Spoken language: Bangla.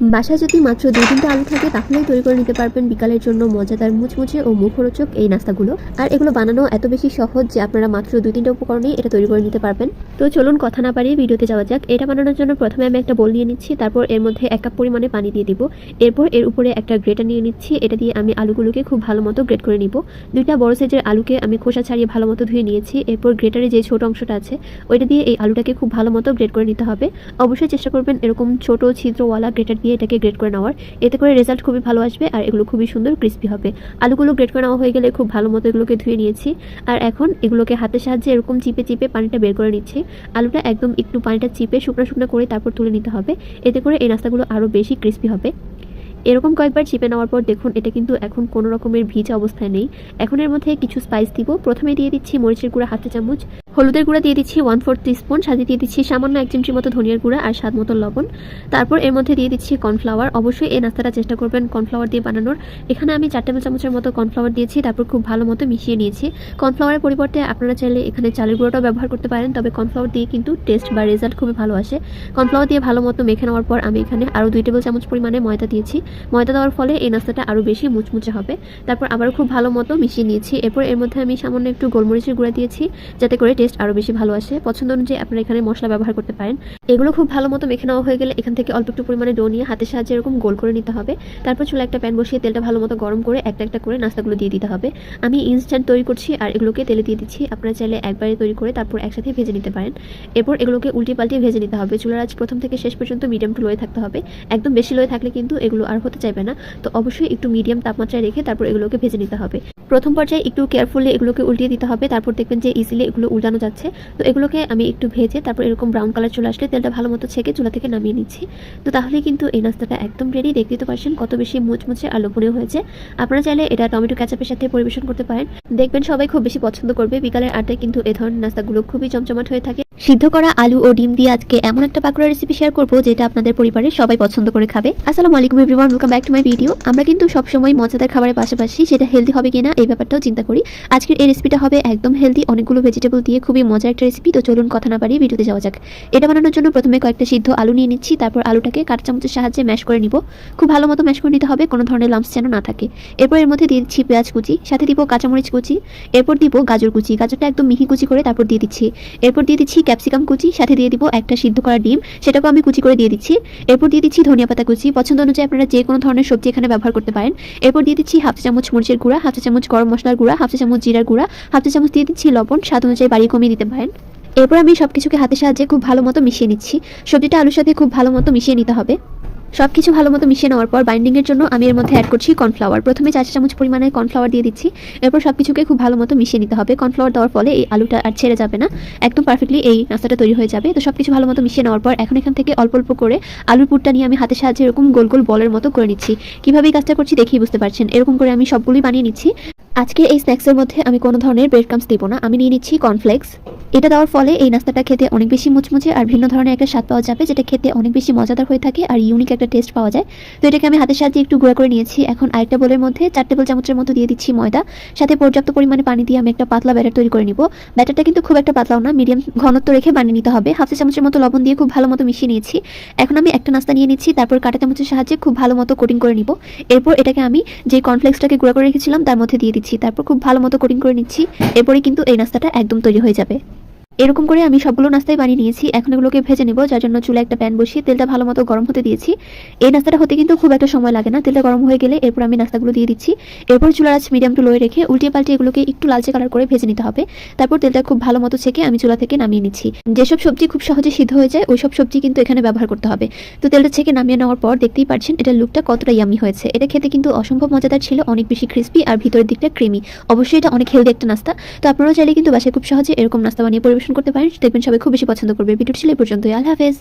বাসায় যদি মাত্র দুই তিনটা আলু থাকে, তাহলেই তৈরি করে নিতে পারবেন বিকালের জন্য মজাদার মুচমুচে ও মুখরোচক এই নাস্তাগুলো। আর এগুলো বানানো এত বেশি সহজ যে আপনারা মাত্র দুই তিনটা উপকরণেই এটা তৈরি করে নিতে পারবেন। তো চলুন কথা না পারিয়ে ভিডিওতে যাওয়া যাক। এটা বানানোর জন্য প্রথমে আমি একটা বোল নিয়ে নিচ্ছি, তারপর এর মধ্যে এক কাপ পরিমাণে পানি দিয়ে দিব। এরপর এর উপরে একটা গ্রেটার নিয়ে নিচ্ছি, এটা দিয়ে আমি আলুগুলোকে খুব ভালো মতো গ্রেট করে নিব। দুইটা বড় সাইজের আলুকে আমি খোসা ছাড়িয়ে ভালো মতো ধুয়ে নিয়েছি। এরপর গ্রেটারে যে ছোট অংশটা আছে, ওইটা দিয়ে এই আলুটাকে খুব ভালো মতো গ্রেট করে নিতে হবে। অবশ্যই চেষ্টা করবেন এরকম ছোট ছিদ্রওয়ালা গ্রেটার দিয়ে এটাকে গ্রেট করে নেওয়ার। এতে করে রেজাল্ট খুবই ভালো আসবে আর এগুলো খুবই সুন্দর ক্রিস্পি হবে। আলুগুলো গ্রেট করে নেওয়া হয়ে গেলে খুব ভালো মতো এগুলোকে ধুয়ে নিয়েছি। আর এখন এগুলোকে হাতের সাহায্যে এরকম চিপে চিপে পানিটা বের করে নিচ্ছি। আলুটা একদম একটু পানিটা চিপে শুকনো শুকনো করে তারপর তুলে নিতে হবে। এতে করে এই নাস্তাগুলো আরও বেশি ক্রিস্পি হবে। এরকম কয়েকবার চিপে নেওয়ার পর দেখুন এটা কিন্তু এখন কোনো রকমের ভিজা অবস্থায় নেই। এখন এর মধ্যে কিছু স্পাইস দিব। প্রথমে দিয়ে দিচ্ছি মরিচের গুঁড়া হাতে চামচ হলুদের গুঁড়া দিয়ে দিচ্ছি ওয়ান ফোর্থ স্পুন সাথে দিয়ে দিচ্ছি সামান্য এক চিমটির মতো ধনিয়ার গুঁড়া আর স্বাদ মতো লবণ। তারপর এর মধ্যে দিয়ে দিচ্ছি কর্নফ্লাওয়ার অবশ্যই এই নাস্তাটা চেষ্টা করবেন কর্নফ্লাওয়ার দিয়ে বানানোর। এখানে আমি চার টেবিল চামচের মতো কর্নফ্লাওয়ার দিয়েছি, তারপর খুব ভালো মতো মিশিয়ে নিয়েছি। কর্নফ্লাওয়ারের পরিবর্তে আপনারা চাইলে এখানে চালের গুঁড়োটাও ব্যবহার করতে পারেন, তবে কর্নফ্লাওয়ার দিয়ে কিন্তু টেস্ট বা রেজাল্ট খুবই ভালো আসে। কর্নফ্লাওয়ার দিয়ে ভালো মতো মেখে নেওয়ার পর আমি এখানে আরও দুই টেবিল চামচ পরিমাণে ময়দা দিয়েছি। ময়দা দেওয়ার ফলে এই নাস্তাটা আরও বেশি মুচমুচে হবে। তারপর আবার খুব ভালো মতো মিশিয়ে নিয়েছি। এরপর এর মধ্যে আমি সামান্য একটু গোলমরিচের গুঁড়া দিয়েছি, যাতে করে টেস্ট আরও বেশি ভালো আসে। পছন্দ অনুযায়ী আপনারা এখানে মশলা ব্যবহার করতে পারেন। এগুলো খুব ভালো মতো মেখে নেওয়া হয়ে গেলে এখান থেকে অল্প একটু পরিমাণে ডো নিয়ে হাতের সাহায্যে এরকম গোল করে নিতে হবে। তারপর চুলা একটা প্যান বসিয়ে তেলটা ভালো মতো গরম করে একটা একটা করে নাস্তাগুলো দিয়ে দিতে হবে। আমি ইনস্ট্যান্ট তৈরি করছি আর এগুলোকে তেলে দিয়ে দিচ্ছি। আপনারা চাইলে একবারে তৈরি করে তারপর একসাথে ভেজে নিতে পারেন। এরপর এগুলোকে উল্টে পাল্টে ভেজে নিতে হবে। চুলার আজ প্রথম থেকে শেষ পর্যন্ত মিডিয়াম টু লোয়ে থাকতে হবে। একদম বেশি লোয়ে থাকলে কিন্তু এগুলো আর হতে চাইবে না। তো অবশ্যই একটু মিডিয়াম তাপমাত্রায় রেখে তারপর এগুলোকে ভেজে নিতে হবে। প্রথম পর্যায়ে একটু কেয়ারফুলি এগুলোকে উল্টিয়ে দিতে হবে, তারপর দেখবেন যে ইজিলি এগুলো উল্টানো যাচ্ছে। তো এগুলোকে আমি একটু ভেজে তারপর এরকম ব্রাউন কালার চলে আসলে তেলটা ভালো মতো ছেঁকে চুলা থেকে নামিয়ে নিচ্ছি। তো তাহলে কিন্তু এই নাস্তাটা একদম রেডি দেখতে তো পারছেন কত বেশি মুচমুচে আর লোভনীয় হয়েছে। আপনারা চাইলে এটা টমেটো ক্যাচাপের সাথে পরিবেশন করতে পারেন। দেখবেন সবাই খুব বেশি পছন্দ করবে, বিকালের আড্ডায় কিন্তু এ ধরনের নাস্তাগুলো খুবই জমজমাট হয়ে থাকে। সিদ্ধ করা আলু ও ডিম দিয়ে আজকে এমন একটা পাকোড়া রেসিপি শেয়ার করব, যেটা আপনাদের পরিবারের সবাই পছন্দ করে খাবে। আসসালামু আলাইকুম everyone welcome back to my video আমরা কিন্তু সবসময় মজাদার খাবারের পাশাপাশি সেটা হেলদি হবে কিনা এই ব্যাপারটাও চিন্তা করি। আজকের এই রেসিপিটা হবে একদম হেলদি অনেকগুলো ভেজিটেবল দিয়ে খুবই মজার একটা রেসিপি তো চলুন কথা না পারিয়ে ভিডিওতে যাওয়া যাক। এটা বানানোর জন্য প্রথমে কয়েকটা সিদ্ধ আলু নিয়ে নিচ্ছি, তারপর আলুটাকে কাঁটা চামচের সাহায্যে ম্যাশ করে নিব। খুব ভালো মতো ম্যাশ করে নিতে হবে, কোনো ধরনের লাম্পস যেন না থাকে। এরপর এর মধ্যে দিয়ে দিচ্ছি পেঁয়াজ কুচি, সাথে দিব কাঁচামরিচ কুচি, এরপর দিব গাজর কুচি। গাজরটা একদম মিহি কুচি করে তারপর দিয়ে দিচ্ছি। এরপর দিয়ে দিচ্ছি ক্যাপসিকাম কুচি, সাথে দিয়ে দিব একটা সিদ্ধ করা ডিম। সেটাকে আমি কুচি করে দিয়ে দিচ্ছি। এরপর দিয়ে দিচ্ছি ধনিয়া পাতা কুচি। পছন্দ অনুযায়ী আপনারা যে কোনো ধরনের সবজি এখানে ব্যবহার করতে পারেন। এরপর দিয়ে দিচ্ছি হাফ চামচ মরিচের গুঁড়া, হাফ চামচ গরম মশলার গুঁড়া, হাফ চামচ জিরার গুঁড়া, হাফ চামচ দিয়ে দিচ্ছি লবণ। স্বাদ অনুযায়ী বাড়িয়ে কমিয়ে দিতে পারেন। এরপর আমি সবকিছুকে হাতের সাহায্যে খুব ভালো মতো মিশিয়ে নিচ্ছি। সবজিটা আলুর সাথে খুব ভালো মতো মিশিয়ে নিতে হবে। সব কিছু ভালো মতো মিশিয়ে নেওয়ার পর বাইন্ডিংয়ের জন্য আমি এর মধ্যে অ্যাড করছি কর্নফ্লাওয়ার প্রথমে চার চামচ পরিমাণে কর্নফ্লাওয়ার দিয়ে দিচ্ছি, এরপর সব কিছুকে খুব ভালো মতো মিশিয়ে নিতে হবে। কর্নফ্লাওয়ার দেওয়ার ফলে এই আলুটা আর ছেড়ে যাবে না, একদম পারফেক্টলি এই নাস্তাটা তৈরি হয়ে যাবে। তো সব কিছু ভালো মতো মিশিয়ে নেওয়ার পর এখন এখান থেকে অল্প অল্প করে আলুর পুরটা নিয়ে আমি হাতের সাহায্যে এরকম গোল গোল বলের মতো করে নিচ্ছি। কীভাবে এই কাজটা করছি দেখেই বুঝতে পারছেন। এরকম করে আমি সবগুলোই বানিয়ে নিচ্ছি। আজকে এই স্ন্যাক্সের মধ্যে আমি কোনো ধরনের ব্রেড ক্রামস দেবো না। আমি নিয়ে নিচ্ছি কর্নফ্লেক্স এটা দেওয়ার ফলে এই নাস্তাটা খেতে অনেক বেশি মুচমুচে আর ভিন্ন ধরনের একটা স্বাদ পাওয়া যাবে, যেটা খেতে অনেক বেশি মজাদার হয়ে থাকে আর ইউনিক একটা টেস্ট পাওয়া যায়। তো এটাকে আমি হাতের সাহায্যে একটু গুঁড়া করে নিয়েছি। এখন আরেকটা বোলের মধ্যে চার টেবিল চামচের মতো দিয়ে দিচ্ছি ময়দা। সাথে পর্যাপ্ত পরিমাণে পানি দিয়ে আমি একটা পাতলা ব্যাটার তৈরি করে নিব। ব্যাটারটা কিন্তু খুব একটা পাতলাও না মিডিয়াম ঘনত্ব রেখে বানিয়ে নিতে হবে। হাফ চা চামচের মতো লবণ দিয়ে খুব ভালো মতো মিশিয়ে নিয়েছি। এখন আমি একটা নাস্তা নিয়ে নিচ্ছি, তারপর কাটা চামচের সাহায্যে খুব ভালো মতো কোটিং করে নিব। এরপর এটাকে আমি যে কর্নফ্লেক্সটাকে গুঁড়া করে রেখেছিলাম, তার মধ্যে দিয়ে দিচ্ছি। তারপর খুব ভালো মতো কোটিং করে নিচ্ছি। এরপরে কিন্তু এই নাস্তাটা একদম তৈরি হয়ে যাবে। এরকম করে আমি সবগুলো নাস্তাই বানিয়ে নিয়েছি। এখন এগুলোকে ভেজে নেব, যার জন্য চুলা একটা প্যান বসিয়ে তেলটা ভালো মতো গরম হতে দিয়েছি। এই নাস্তাটা হতে কিন্তু খুব একটা সময় লাগে না। তেলটা গরম হয়ে গেলে এরপর আমি নাস্তাগুলো দিয়ে দিচ্ছি। এরপর চুলার আঁচ মিডিয়াম টু লোয়ে রেখে উল্টিয়ে পাল্টে এগুলোকে একটু লালচে কালার করে ভেজে নিতে হবে। তারপর তেলটা খুব ভালো মতো ছেঁকে আমি চুলা থেকে নামিয়ে নিচ্ছি। যেসব সবজি খুব সহজে সিদ্ধ হয়ে যায় ওই সব সবজি কিন্তু এখানে ব্যবহার করতে হবে। তো তেলটা ছেঁকে নামিয়ে নেওয়ার পর দেখতেই পাচ্ছেন এটার লুকটা কতটা ইয়ামি হয়েছে। এটা খেতে কিন্তু অসম্ভব মজাদার ছিল, অনেক বেশি ক্রিস্পি আর ভিতরের দিকটা ক্রিমি অবশ্যই এটা অনেক হেলদি একটা নাস্তা। তো আপনারাও চাইলে কিন্তু বাসায় খুব সহজে এরকম নাস্তা বানিয়ে পরিবেশন করতে পারেন দেখবেন সবাই খুব বেশি পছন্দ করবে। ভিডিওটি ছিল এই পর্যন্তই। আল্লাহ হাফেজ।